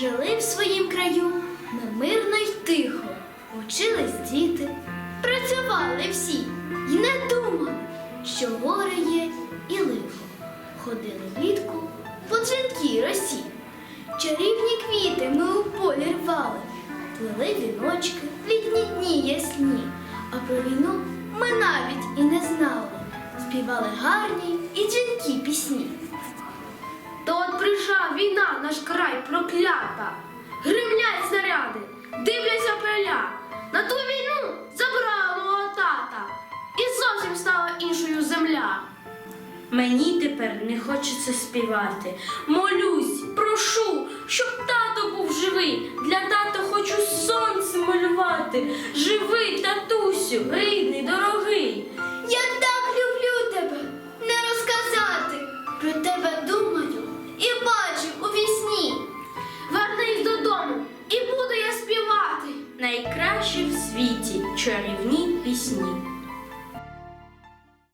Жили в своїм краю немирно й тихо, учились діти, працювали всі й не думали, що горе є і лихо. Ходили влітку по дзвінкій росі. Чарівні квіти ми у полі рвали, плели віночки літні дні ясні, а про війну ми навіть і не знали. Співали гарні і дзвінкі війна, наш край проклята. Гримлять снаряди, дивляться поля. На ту війну забрала мого тата. І зовсім стала іншою земля. Мені тепер не хочеться співати. Молюсь, прошу, щоб тато був живий. Для тата хочу сонце малювати. Живий, татусю, Найкращі в світі чарівні пісні.